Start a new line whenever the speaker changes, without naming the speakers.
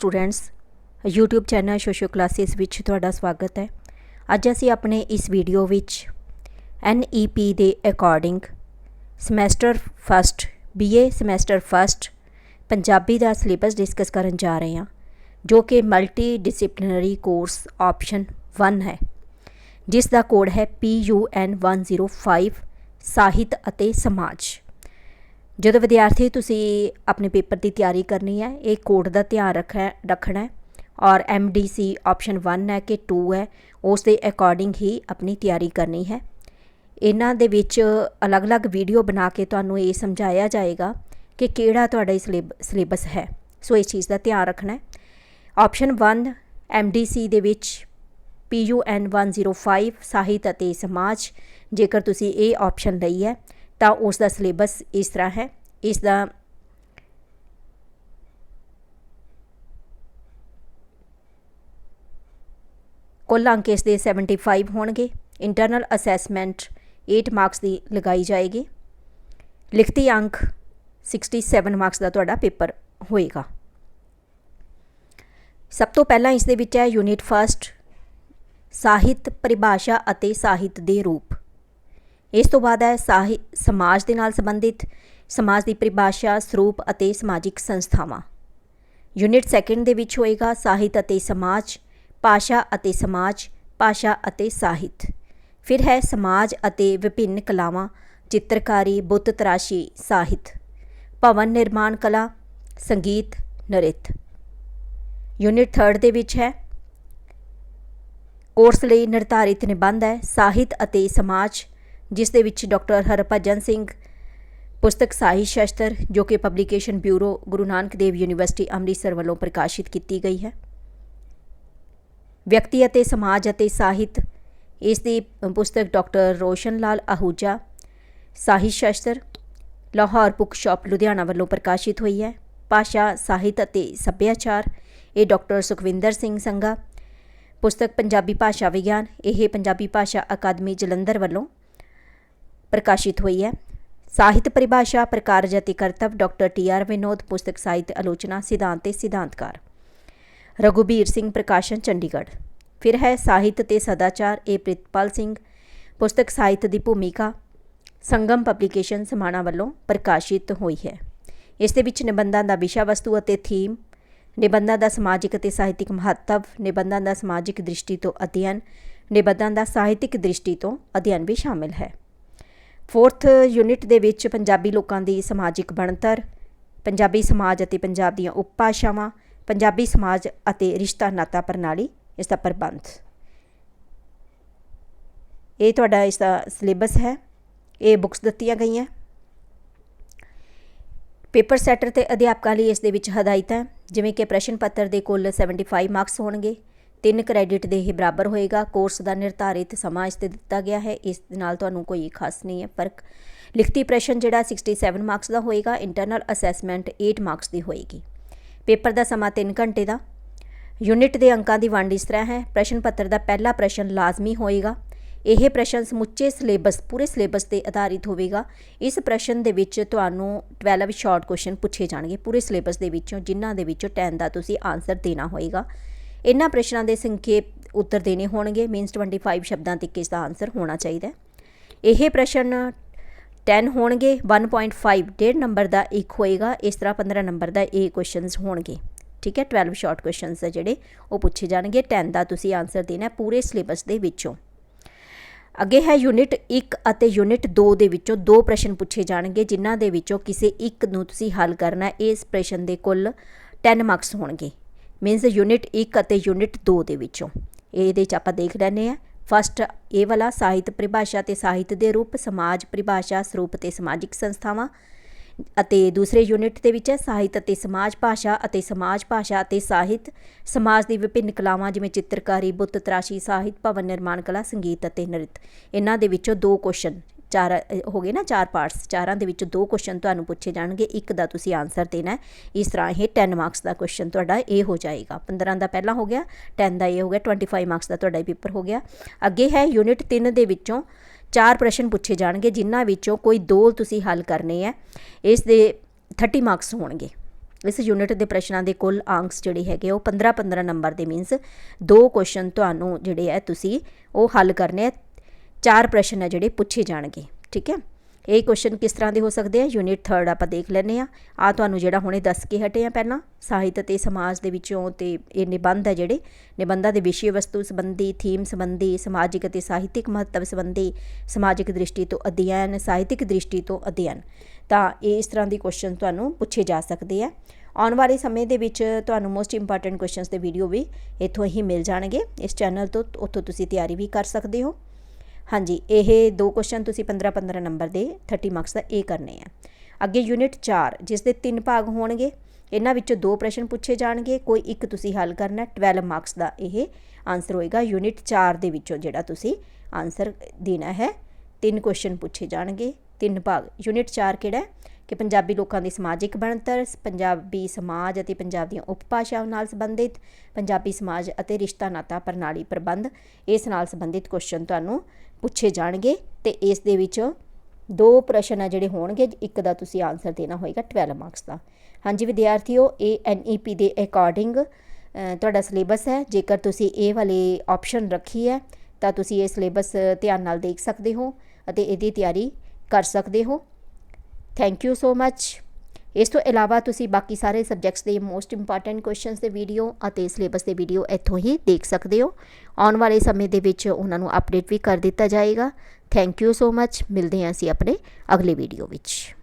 Students, YouTube channel Sosho classes ਵਿੱਚ ਤੁਹਾਡਾ ਸਵਾਗਤ ਹੈ। ਅੱਜ ਅਸੀਂ ਆਪਣੇ ਇਸ ਵੀਡੀਓ ਵਿੱਚ NEP ਦੇ according semester first BA semester first Punjabi ਦਾ ਸਿਲੇਬਸ ਡਿਸਕਸ ਕਰਨ ਜਾ ਰਹੇ ਹਾਂ, ਜੋ ਕਿ ਮਲਟੀ ਡਿਸਪਲਿਨਰੀ ਕੋਰਸ ਆਪਸ਼ਨ 1 ਹੈ। ਜਿਸ ਦਾ ਕੋਡ ਹੈ PUN 105 ਸਾਹਿਤ ਅਤੇ ਸਮਾਜ। ਜਦੋਂ ਵਿਦਿਆਰਥੀ ਤੁਸੀਂ ਆਪਣੇ ਪੇਪਰ ਦੀ ਤਿਆਰੀ ਕਰਨੀ ਹੈ, ਇਹ ਕੋਡ ਦਾ ਧਿਆਨ ਰੱਖਣਾ ਰੱਖਣਾ ਹੈ ਔਰ MDC ਆਪਸ਼ਨ 1 ਹੈ ਕਿ 2 ਹੈ, ਉਸ ਦੇ ਅਕੋਰਡਿੰਗ ਹੀ ਆਪਣੀ ਤਿਆਰੀ ਕਰਨੀ ਹੈ। ਇਹਨਾਂ ਦੇ ਵਿੱਚ ਅਲੱਗ-ਅਲੱਗ ਵੀਡੀਓ ਬਣਾ ਕੇ ਤੁਹਾਨੂੰ ਇਹ ਸਮਝਾਇਆ ਜਾਏਗਾ ਕਿ ਕਿਹੜਾ ਤੁਹਾਡਾ ਸਿਲੇਬਸ ਹੈ। ਸੋ ਇਸ ਚੀਜ਼ ਦਾ ਧਿਆਨ ਰੱਖਣਾ ਹੈ। ਆਪਸ਼ਨ 1 MDC ਦੇ ਵਿੱਚ PUN 105 ਸਾਹਿਤ ਅਤੇ ਸਮਾਜ, ਜੇਕਰ ਤੁਸੀਂ ਇਹ ਆਪਸ਼ਨ ਲਈ ਹੈ ਤਾਂ ਉਸ ਦਾ ਸਿਲੇਬਸ ਇਸ ਤਰ੍ਹਾਂ ਹੈ। ਇਸ ਦਾ ਕੁੱਲ ਅੰਕ ਇਸ ਦੇ 75 ਹੋਣਗੇ। ਇੰਟਰਨਲ ਅਸੈਸਮੈਂਟ 8 ਮਾਰਕਸ ਦੀ ਲਗਾਈ ਜਾਏਗੀ। ਲਿਖਤੀ ਅੰਕ 67 ਮਾਰਕਸ ਦਾ ਤੁਹਾਡਾ ਪੇਪਰ ਹੋਏਗਾ। ਸਭ ਤੋਂ ਪਹਿਲਾਂ ਇਸ ਦੇ ਵਿੱਚ ਹੈ ਯੂਨਿਟ ਫਸਟ ਸਾਹਿਤ, ਪਰਿਭਾਸ਼ਾ ਅਤੇ ਸਾਹਿਤ ਦੇ ਰੂਪ। ਇਸ ਤੋਂ ਬਾਅਦ ਹੈ ਸਾਹਿ, ਸਮਾਜ ਦੇ ਨਾਲ ਸੰਬੰਧਿਤ, ਸਮਾਜ ਦੀ ਪਰਿਭਾਸ਼ਾ, ਸਰੂਪ ਅਤੇ ਸਮਾਜਿਕ ਸੰਸਥਾਵਾਂ। ਯੂਨਿਟ ਸੈਕੰਡ ਦੇ ਵਿੱਚ ਹੋਏਗਾ ਸਾਹਿਤ ਅਤੇ ਸਮਾਜ, ਭਾਸ਼ਾ ਅਤੇ ਸਮਾਜ, ਭਾਸ਼ਾ ਅਤੇ ਸਾਹਿਤ। ਫਿਰ ਹੈ ਸਮਾਜ ਅਤੇ ਵਿਭਿੰਨ ਕਲਾਵਾਂ, ਚਿੱਤਰਕਾਰੀ, ਬੁੱਤ ਤਰਾਸ਼ੀ, ਸਾਹਿਤ। ਭਵਨ ਨਿਰਮਾਣ ਕਲਾ, ਸੰਗੀਤ, ਨ੍ਰਿਤ। ਯੂਨਿਟ ਥਰਡ ਦੇ ਵਿੱਚ ਹੈ। ਕੋਰਸ ਲਈ ਨਿਰਧਾਰਿਤ ਨਿਬੰਧ ਹੈ, ਸਾਹਿਤ ਅਤੇ ਸਮਾਜ ਜਿਸ ਦੇ ਵਿੱਚ ਡਾਕਟਰ ਹਰਭਜਨ ਸਿੰਘ, ਪੁਸਤਕ ਸਾਹਿਤ ਸ਼ਸਤਰ, ਜੋ ਕਿ publication bureau Guru Nanak Dev university Amritsar ਵੱਲੋਂ ਪ੍ਰਕਾਸ਼ਿਤ ਕੀਤੀ ਗਈ ਹੈ। ਵਿਅਕਤੀ ਅਤੇ ਸਮਾਜ ਅਤੇ ਸਾਹਿਤ, ਇਸ ਦੀ ਪੁਸਤਕ ਡਾਕਟਰ ਰੋਸ਼ਨ ਲਾਲ ਆਹੂਜਾ ਸਾਹਿਤ ਸ਼ਸਤਰ, ਲਾਹੌਰ ਬੁੱਕ ਸ਼ਾਪ ਲੁਧਿਆਣਾ ਵੱਲੋਂ ਪ੍ਰਕਾਸ਼ਿਤ ਹੋਈ ਹੈ। ਭਾਸ਼ਾ, ਸਾਹਿਤ ਅਤੇ ਸੱਭਿਆਚਾਰ, ਇਹ ਡਾਕਟਰ ਸੁਖਵਿੰਦਰ ਸਿੰਘ ਸੰਗਾ ਪੁਸਤਕ ਪੰਜਾਬੀ ਭਾਸ਼ਾ ਵਿਗਿਆਨ, ਇਹ ਪੰਜਾਬੀ ਭਾਸ਼ਾ ਅਕਾਦਮੀ ਜਲੰਧਰ ਵੱਲੋਂ ਪ੍ਰਕਾਸ਼ਿਤ ਹੋਈ ਹੈ। ਸਾਹਿਤ ਪਰਿਭਾਸ਼ਾ ਪ੍ਰਕਾਰਜ ਅਤੇ ਕਰਤਵ ਡਾਕਟਰ ਟੀ ਆਰ ਵਿਨੋਦ, ਪੁਸਤਕ ਸਾਹਿਤ ਆਲੋਚਨਾ, ਸਿਧਾਂਤ ਤੇ ਸਿਧਾਂਤਕਾਰ। ਰਘੁਬੀਰ ਸਿੰਘ ਪ੍ਰਕਾਸ਼ਨ, ਚੰਡੀਗੜ੍ਹ। ਫਿਰ ਹੈ ਸਾਹਿਤ ਤੇ ਸਦਾਚਾਰ, ਏ ਪ੍ਰਿਤਪਾਲ ਸਿੰਘ। ਪੁਸਤਕ ਸਾਹਿਤ ਦੀ ਭੂਮਿਕਾ ਸੰਗਮ ਪਬਲੀਕੇਸ਼ਨ ਸਮਾਣਾ ਵੱਲੋਂ ਪ੍ਰਕਾਸ਼ਿਤ ਹੋਈ ਹੈ। ਇਸ ਦੇ ਵਿੱਚ ਨਿਬੰਧਾਂ ਦਾ ਵਿਸ਼ਾ ਵਸਤੂ ਅਤੇ ਥੀਮ ਨਿਬੰਧਾਂ ਦਾ ਸਮਾਜਿਕ ਅਤੇ ਸਾਹਿਤਿਕ ਮਹੱਤਵ, ਨਿਬੰਧਾਂ ਦਾ ਸਮਾਜਿਕ ਦ੍ਰਿਸ਼ਟੀ ਤੋਂ ਅਧਿਐਨ, ਨਿਬੰਧਾਂ ਦਾ ਸਾਹਿਤਿਕ ਦ੍ਰਿਸ਼ਟੀ ਤੋਂ ਅਧਿਐਨ ਵੀ ਸ਼ਾਮਿਲ ਹੈ। ਫੋਰਥ ਯੂਨਿਟ ਦੇ ਵਿੱਚ ਪੰਜਾਬੀ ਲੋਕਾਂ ਦੀ ਸਮਾਜਿਕ ਬਣਤਰ, ਪੰਜਾਬੀ ਸਮਾਜ ਅਤੇ ਪੰਜਾਬ ਦੀਆਂ ਉਪਭਾਸ਼ਾਵਾਂ, ਪੰਜਾਬੀ ਸਮਾਜ ਅਤੇ ਰਿਸ਼ਤਾ ਨਾਤਾ ਪ੍ਰਣਾਲੀ, ਇਸ ਦਾ ਪ੍ਰਬੰਧ। ਇਹ ਤੁਹਾਡਾ ਇਸ ਦਾ ਸਿਲੇਬਸ ਹੈ। ਇਹ ਬੁੱਕਸ ਦਿੱਤੀਆਂ ਗਈਆਂ। ਪੇਪਰ ਸੈਟਰ ਤੇ ਅਧਿਆਪਕਾਂ ਲਈ ਇਸ ਦੇ ਵਿੱਚ ਹਦਾਇਤਾਂ, ਜਿਵੇਂ ਕਿ ਪ੍ਰਸ਼ਨ ਪੱਤਰ ਦੇ ਕੁੱਲ 75 ਮਾਰਕਸ ਹੋਣਗੇ। ਤਿੰਨ ਕ੍ਰੈਡਿਟ ਦੇ ਹੀ ਬਰਾਬਰ ਹੋਏਗਾ। ਕੋਰਸ ਦਾ ਨਿਰਧਾਰਿਤ ਸਮਾਂ ਇਸ ਤੇ ਦਿੱਤਾ ਗਿਆ ਹੈ। ਇਸ ਨਾਲ ਤੁਹਾਨੂੰ ਕੋਈ ਖਾਸ ਨਹੀਂ ਹੈ ਫ਼ਰਕ। ਲਿਖਤੀ ਪ੍ਰਸ਼ਨ ਜਿਹੜਾ 67 ਮਾਰਕਸ ਦਾ ਹੋਏਗਾ ਇੰਟਰਨਲ ਅਸੈਸਮੈਂਟ 8 ਮਾਰਕਸ ਦੀ ਹੋਏਗੀ। ਪੇਪਰ ਦਾ ਸਮਾਂ 3 ਘੰਟੇ ਦਾ। ਯੂਨਿਟ ਦੇ ਅੰਕਾਂ ਦੀ ਵੰਡ ਇਸ ਤਰ੍ਹਾਂ ਹੈ। ਪ੍ਰਸ਼ਨ ਪੱਤਰ ਦਾ ਪਹਿਲਾ ਪ੍ਰਸ਼ਨ ਲਾਜ਼ਮੀ ਹੋਏਗਾ। ਇਹ ਪ੍ਰਸ਼ਨ ਸਮੁੱਚੇ ਸਿਲੇਬਸ, ਪੂਰੇ ਸਿਲੇਬਸ ਤੇ ਆਧਾਰਿਤ ਹੋਵੇਗਾ। ਇਸ ਪ੍ਰਸ਼ਨ ਦੇ ਵਿੱਚ ਤੁਹਾਨੂੰ 12 ਸ਼ਾਰਟ ਕੁਐਸਚਨ ਪੁੱਛੇ ਜਾਣਗੇ ਪੂਰੇ ਸਿਲੇਬਸ ਦੇ ਵਿੱਚੋਂ, ਜਿਨ੍ਹਾਂ ਦੇ ਵਿੱਚੋਂ 10 ਦਾ ਤੁਸੀਂ ਆਨਸਰ ਦੇਣਾ ਹੋਏਗਾ। ਇਹਨਾਂ ਪ੍ਰਸ਼ਨਾਂ ਦੇ ਸੰਖੇਪ ਉੱਤਰ ਦੇਣੇ ਹੋਣਗੇ। ਮੀਨਸ 25 ਸ਼ਬਦਾਂ ਤੱਕ ਇਸ ਦਾ ਆਨਸਰ ਹੋਣਾ ਚਾਹੀਦਾ ਇਹ ਪ੍ਰਸ਼ਨ 10 ਹੋਣਗੇ 1.5 ਡੇਢ ਨੰਬਰ ਦਾ ਇੱਕ ਹੋਏਗਾ, ਇਸ ਤਰ੍ਹਾਂ 15 ਨੰਬਰ ਦਾ ਇਹ ਕੁਐਸਚਨਸ ਹੋਣਗੇ। ਠੀਕ ਹੈ 12 ਸ਼ਾਰਟ ਕੁਐਸਚਨਸ ਆ ਜਿਹੜੇ, ਉਹ ਪੁੱਛੇ ਜਾਣਗੇ। 10 ਦਾ ਤੁਸੀਂ ਆਨਸਰ ਦੇਣਾ ਪੂਰੇ ਸਿਲੇਬਸ ਦੇ ਵਿੱਚੋਂ। ਅੱਗੇ ਹੈ ਯੂਨਿਟ 1 ਅਤੇ ਯੂਨਿਟ 2 ਦੇ ਵਿੱਚੋਂ ਦੋ ਪ੍ਰਸ਼ਨ ਪੁੱਛੇ ਜਾਣਗੇ, ਜਿਨ੍ਹਾਂ ਦੇ ਵਿੱਚੋਂ ਕਿਸੇ ਇੱਕ ਨੂੰ ਤੁਸੀਂ ਹੱਲ ਕਰਨਾ ਇਸ ਪ੍ਰਸ਼ਨ ਦੇ ਕੁੱਲ 10 ਮਾਰਕਸ ਹੋਣਗੇ। ਮੀਨਸ ਯੂਨਿਟ 1 ਅਤੇ ਯੂਨਿਟ 2 ਦੇ ਵਿੱਚੋਂ। ਇਹਦੇ ਚ ਆਪਾਂ ਦੇਖ ਲੈਨੇ ਆ ਫਸਟ ਇਹ ਵਾਲਾ ਸਾਹਿਤ ਪਰਿਭਾਸ਼ਾ ਤੇ ਸਾਹਿਤ ਦੇ ਰੂਪ, ਸਮਾਜ ਪਰਿਭਾਸ਼ਾ, ਸਰੂਪ ਤੇ ਸਮਾਜਿਕ ਸੰਸਥਾਵਾਂ। ਅਤੇ ਦੂਸਰੇ ਯੂਨਿਟ ਦੇ ਵਿੱਚ ਹੈ, ਸਾਹਿਤ ਅਤੇ ਸਮਾਜ ਭਾਸ਼ਾ ਅਤੇ ਸਮਾਜ ਭਾਸ਼ਾ ਅਤੇ ਸਾਹਿਤ। ਸਮਾਜ ਦੀ ਵਿਭਿੰਨ ਕਲਾਵਾਂ ਜਿਵੇਂ ਚਿੱਤਰਕਾਰੀ, ਬੁੱਤ ਤਰਾਸ਼ੀ, ਸਾਹਿਤ, ਭਵਨ, ਨਿਰਮਾਣ, ਕਲਾ, ਸੰਗੀਤ ਅਤੇ ਨ੍ਰਿਤ। ਇਹਨਾਂ ਦੇ ਵਿੱਚੋਂ ਦੋ ਕੁਐਸਚਨ ਚਾਰ ਹੋ ਗਏ ਨਾ ਚਾਰ ਪਾਰਟਸ ਚਾਰਾਂ ਦੇ ਵਿੱਚੋਂ ਦੋ ਕੁਐਸਚਨ ਤੁਹਾਨੂੰ ਪੁੱਛੇ ਜਾਣਗੇ, ਇੱਕ ਦਾ ਤੁਸੀਂ ਆਨਸਰ ਦੇਣਾ ਹੈ। ਇਸ ਤਰ੍ਹਾਂ ਇਹ 10 ਮਾਰਕਸ ਦਾ ਕੁਐਸਚਨ ਤੁਹਾਡਾ ਇਹ ਹੋ ਜਾਏਗਾ। 15 ਦਾ ਪਹਿਲਾ ਹੋ ਗਿਆ 10 ਦਾ ਇਹ ਹੋ ਗਿਆ 25 ਮਾਰਕਸ ਦਾ ਤੁਹਾਡਾ ਇਹ ਪੇਪਰ ਹੋ ਗਿਆ। ਅੱਗੇ ਹੈ ਯੂਨਿਟ 3 ਦੇ ਵਿੱਚੋਂ ਚਾਰ ਪ੍ਰਸ਼ਨ ਪੁੱਛੇ ਜਾਣਗੇ, ਜਿਨ੍ਹਾਂ ਵਿੱਚੋਂ ਕੋਈ ਦੋ ਤੁਸੀਂ ਹੱਲ ਕਰਨੇ ਹੈ। ਇਸ ਦੇ 30 ਮਾਰਕਸ ਹੋਣਗੇ। ਇਸ ਯੂਨਿਟ ਦੇ ਪ੍ਰਸ਼ਨਾਂ ਦੇ ਕੁੱਲ ਅੰਕਸ ਜਿਹੜੇ ਹੈਗੇ, ਉਹ 15 15 ਨੰਬਰ ਦੇ ਮੀਨਸ ਦੋ ਕੁਐਸਚਨ ਤੁਹਾਨੂੰ ਜਿਹੜੇ ਹੈ ਤੁਸੀਂ ਉਹ ਹੱਲ ਕਰਨੇ ਹੈ। ਚਾਰ ਪ੍ਰਸ਼ਨ ਹੈ ਜਿਹੜੇ ਪੁੱਛੇ ਜਾਣਗੇ, ਠੀਕ ਹੈ? ਇਹ ਕੁਐਸਚਨ ਕਿਸ ਤਰ੍ਹਾਂ ਦੇ ਹੋ ਸਕਦੇ ਆ? ਯੂਨਿਟ 3 ਆਪਾਂ ਦੇਖ ਲੈਨੇ ਆ ਆ ਤੁਹਾਨੂੰ ਜਿਹੜਾ ਹੁਣੇ ਦੱਸ ਕੇ ਹਟੇ ਆ ਪਹਿਲਾਂ, ਸਾਹਿਤ ਅਤੇ ਸਮਾਜ ਦੇ ਵਿੱਚੋਂ ਤੇ ਇਹ ਨਿਬੰਧ ਹੈ ਜਿਹੜੇ। ਨਿਬੰਧਾਂ ਦੇ ਵਿਸ਼ੇ ਵਸਤੂ ਸੰਬੰਧੀ ਥੀਮ ਸੰਬੰਧੀ, ਸਮਾਜਿਕ ਅਤੇ ਸਾਹਿਤਿਕ ਮਹੱਤਵ ਸੰਬੰਧੀ, ਸਮਾਜਿਕ ਦ੍ਰਿਸ਼ਟੀ ਤੋਂ ਅਧਿਐਨ, ਸਾਹਿਤਿਕ ਦ੍ਰਿਸ਼ਟੀ ਤੋਂ ਅਧਿਐਨ। ਤਾਂ ਇਹ ਇਸ ਤਰ੍ਹਾਂ ਦੀ ਕੁਐਸਚਨ ਤੁਹਾਨੂੰ ਪੁੱਛੇ ਜਾ ਸਕਦੇ ਆ। ਆਉਣ ਵਾਲੇ ਸਮੇਂ ਦੇ ਵਿੱਚ ਤੁਹਾਨੂੰ ਮੋਸਟ ਇੰਪੋਰਟੈਂਟ ਕੁਐਸਚਨਸ ਦੇ ਵੀਡੀਓ ਵੀ ਇੱਥੋਂ ਹੀ ਮਿਲ ਜਾਣਗੇ। ਇਸ ਚੈਨਲ ਤੋਂ ਉੱਥੋਂ ਤੁਸੀਂ ਤਿਆਰੀ ਵੀ ਕਰ ਸਕਦੇ ਹੋ। ਹਾਂਜੀ, ਇਹ ਦੋ ਕੁਐਸਚਨ ਤੁਸੀਂ 15 15 ਨੰਬਰ ਦੇ 30 ਮਾਰਕਸ ਦਾ ਇਹ ਕਰਨੇ ਆ। ਅੱਗੇ ਯੂਨਿਟ 4 ਜਿਸ ਦੇ ਤਿੰਨ ਭਾਗ ਹੋਣਗੇ, ਇਹਨਾਂ ਵਿੱਚੋਂ ਦੋ ਪ੍ਰਸ਼ਨ ਪੁੱਛੇ ਜਾਣਗੇ, ਕੋਈ ਇੱਕ ਤੁਸੀਂ ਹੱਲ ਕਰਨਾ 12 ਮਾਰਕਸ ਦਾ ਇਹ ਆਨਸਰ ਹੋਏਗਾ ਯੂਨਿਟ 4 ਦੇ ਵਿੱਚੋਂ ਜਿਹੜਾ ਤੁਸੀਂ ਆਨਸਰ ਦੇਣਾ ਹੈ। ਤਿੰਨ ਕੁਐਸਚਨ ਪੁੱਛੇ ਜਾਣਗੇ ਤਿੰਨ ਭਾਗ। ਯੂਨਿਟ 4 ਕਿਹੜਾ ਕਿ ਪੰਜਾਬੀ ਲੋਕਾਂ ਦੀ ਸਮਾਜਿਕ ਬਣਤਰ, ਪੰਜਾਬੀ ਸਮਾਜ ਅਤੇ ਪੰਜਾਬ ਦੀਆਂ ਉਪਭਾਸ਼ਾਵਾਂ ਨਾਲ ਸੰਬੰਧਿਤ, ਪੰਜਾਬੀ ਸਮਾਜ ਅਤੇ ਰਿਸ਼ਤਾ ਨਾਤਾ ਪ੍ਰਣਾਲੀ ਪ੍ਰਬੰਧ, ਇਸ ਨਾਲ ਸੰਬੰਧਿਤ ਕੁਐਸਚਨ ਤੁਹਾਨੂੰ ਪੁੱਛੇ ਜਾਣਗੇ ਤੇ ਇਸ ਦੇ ਵਿੱਚ ਦੋ ਪ੍ਰਸ਼ਨ ਆ ਜਿਹੜੇ ਹੋਣਗੇ, ਇੱਕ ਦਾ ਤੁਸੀਂ ਆਨਸਰ ਦੇਣਾ ਹੋਏਗਾ 12 ਮਾਰਕਸ ਦਾ। ਹਾਂਜੀ ਵਿਦਿਆਰਥੀਓ ਇਹ ਐਨਈਪੀ ਦੇ ਅਕੋਰਡਿੰਗ ਤੁਹਾਡਾ ਸਿਲੇਬਸ ਹੈ। ਜੇਕਰ ਤੁਸੀਂ ਇਹ ਵਾਲੀ ਆਪਸ਼ਨ ਰੱਖੀ ਹੈ, ਤਾਂ ਤੁਸੀਂ ਇਹ ਸਿਲੇਬਸ ਧਿਆਨ ਨਾਲ ਦੇਖ ਸਕਦੇ ਹੋ ਅਤੇ ਇਹਦੀ ਤਿਆਰੀ ਕਰ ਸਕਦੇ ਹੋ। ਥੈਂਕ ਯੂ ਸੋ ਮੱਚ ਇਸ ਤੋਂ ਇਲਾਵਾ ਤੁਸੀਂ ਬਾਕੀ ਸਾਰੇ ਸਬਜੈਕਟਸ ਦੇ ਮੋਸਟ ਇੰਪੋਰਟੈਂਟ ਕੁਐਸਚਨਸ ਦੇ ਵੀਡੀਓ ਅਤੇ ਸਿਲੇਬਸ ਦੇ ਵੀਡੀਓ ਇੱਥੋਂ ਹੀ ਦੇਖ ਸਕਦੇ ਹੋ। ਆਉਣ ਵਾਲੇ ਸਮੇਂ ਦੇ ਵਿੱਚ ਉਹਨਾਂ ਨੂੰ ਅਪਡੇਟ ਵੀ ਕਰ ਦਿੱਤਾ ਜਾਏਗਾ। ਥੈਂਕ ਯੂ ਸੋ ਮੱਚ ਮਿਲਦੇ ਹਾਂ ਅਸੀਂ ਆਪਣੇ ਅਗਲੇ ਵੀਡੀਓ ਵਿੱਚ।